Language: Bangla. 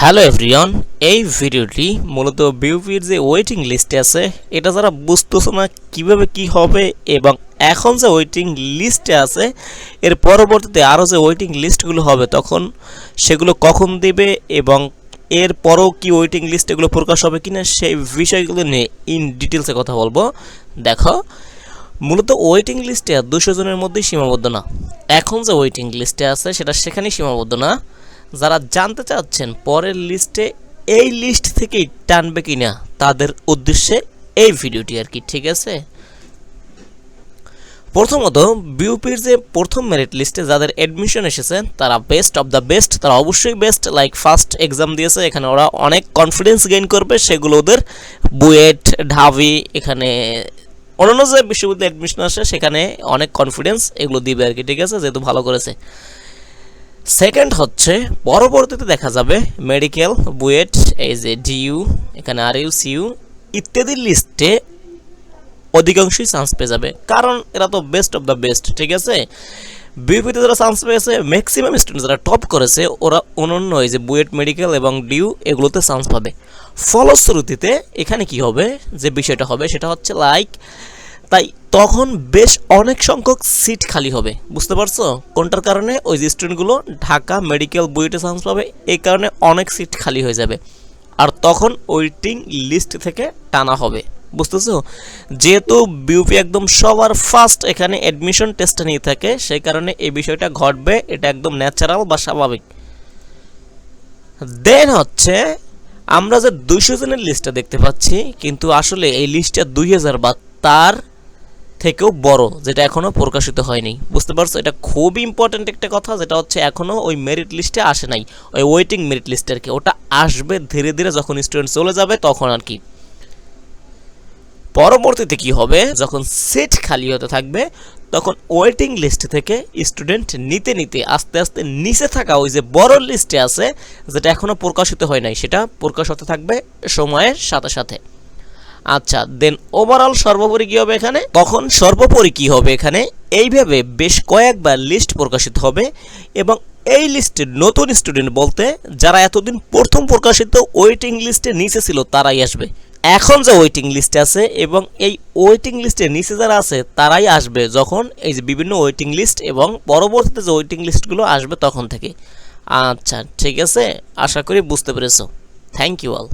হ্যালো এভরিওয়ান এই ভিডিওটি মূলত বিউপির যে ওয়েটিং লিস্টে আছে, এটা যারা বুঝতেছো না কীভাবে কি হবে এবং এখন যে ওয়েটিং লিস্টে আছে, এর পরবর্তীতে আরও যে ওয়েটিং লিস্টগুলো হবে তখন সেগুলো কখন দিবে এবং এর পরও কি ওয়েটিং লিস্ট এগুলো প্রকাশ হবে কিনা সেই বিষয়গুলো নিয়ে ইন ডিটেলসে কথা বলব। দেখো, মূলত ওয়েটিং লিস্টে দুশো জনের মধ্যেই সীমাবদ্ধ না। এখন যে ওয়েটিং লিস্টে আছে, সেটা সেখানেই সীমাবদ্ধ না। যারা জানতে চাচ্ছেন পরের লিস্টে এই লিস্ট থেকেই টানবে কিনা, তাদের উদ্দেশ্যে এই ভিডিওটি আর কি, ঠিক আছে? প্রথমত, বিউপির যে প্রথম মেরিট লিস্টে যাদের অ্যাডমিশন এসেছে, তারা বেস্ট অফ দ্য বেস্ট তারা অবশ্যই বেস্ট লাইক ফার্স্ট এক্সাম দিয়েছে, এখানে ওরা অনেক কনফিডেন্স গেইন করবে, সেগুলো ওদের বুয়েট, ঢাবি, এখানে অন্যান্য যে বিশ্ববিদ্যালয়ে অ্যাডমিশন আসে, সেখানে অনেক কনফিডেন্স এগুলো দিবে আর কি, ঠিক আছে? যেহেতু ভালো করেছে। সেকেন্ড হচ্ছে, পরবর্তীতে দেখা যাবে মেডিকেল বুয়েট, এই যে ডিইউ এখানে আর ইউ সিইউ ইত্যাদি লিস্টে অধিকাংশই চান্স পেয়ে যাবে। কারণ এরা তো বেস্ট অফ দ্য বেস্ট ঠিক আছে? বিউপিতে যারা চান্স পেয়েছে ম্যাক্সিমাম স্টুডেন্ট যারা টপ করেছে, ওরা অনন্য এই যে বুয়েট মেডিকেল এবং ডিউ এগুলোতে চান্স পাবে। ফলশ্রুতিতে এখানে কি হবে? যে বিষয়টা হবে, সেটা হচ্ছে লাইক তাই তখন বেশ অনেক সংখ্যক সিট খালি হবে। বুঝতে পারছ? কোনটার কারণে? ওই যে স্টুডেন্টগুলো ঢাকা মেডিকেল বুয়েটে চান্স পাবে, এই কারণে অনেক সিট খালি হয়ে যাবে। আর তখন ওয়েটিং লিস্ট থেকে টানা হবে। বুঝতেছো? যেহেতু বিউপি একদম সবার ফার্স্ট এখানে অ্যাডমিশন টেস্টটা নিয়ে থাকে, সেই কারণে এই বিষয়টা ঘটবে, এটা একদম ন্যাচারাল বা স্বাভাবিক। দেন হচ্ছে, আমরা যে দুইশো জনের লিস্টটা দেখতে পাচ্ছি, কিন্তু আসলে এই লিস্টটা দুই হাজার বা তার থেকেও বড়, যেটা এখনও প্রকাশিত হয়নি। বুঝতে পারছ? এটা খুবই ইম্পর্ট্যান্ট একটা কথা, যেটা হচ্ছে এখনও ওই মেরিট লিস্টে আসে নাই। ওই ওয়েটিং মেরিট লিস্ট আর কি। ওটা আসবে ধীরে ধীরে যখন স্টুডেন্ট চলে যাবে, তখন আর কি। পরবর্তীতে কি হবে? যখন সিট খালি হতে থাকবে, তখন ওয়েটিং লিস্ট থেকে স্টুডেন্ট নিতে নিতে আস্তে আস্তে নিচে থাকা ওই যে বড় লিস্টে আছে, যেটা এখনও প্রকাশিত হয় নাই, সেটা প্রকাশ হতে থাকবে সময়ের সাথে সাথে। আচ্ছা দেন ওভারঅল সর্বোপরি কী হবে এখানে? তখন সর্বোপরি কী হবে এখানে? এইভাবে বেশ কয়েকবার লিস্ট প্রকাশিত হবে এবং এই লিস্টে নতুন স্টুডেন্ট বলতে যারা এতদিন প্রথম প্রকাশিত ওয়েটিং লিস্টে নিচে ছিল, তারাই আসবে। এখন যে ওয়েটিং লিস্টে আছে এবং এই ওয়েটিং লিস্টের নিচে যারা আছে, তারাই আসবে যখন এই যে বিভিন্ন ওয়েটিং লিস্ট এবং পরবর্তীতে যে ওয়েটিং লিস্টগুলো আসবে তখন থেকে। আচ্ছা ঠিক আছে? আশা করি বুঝতে পেরেছ। Thank you all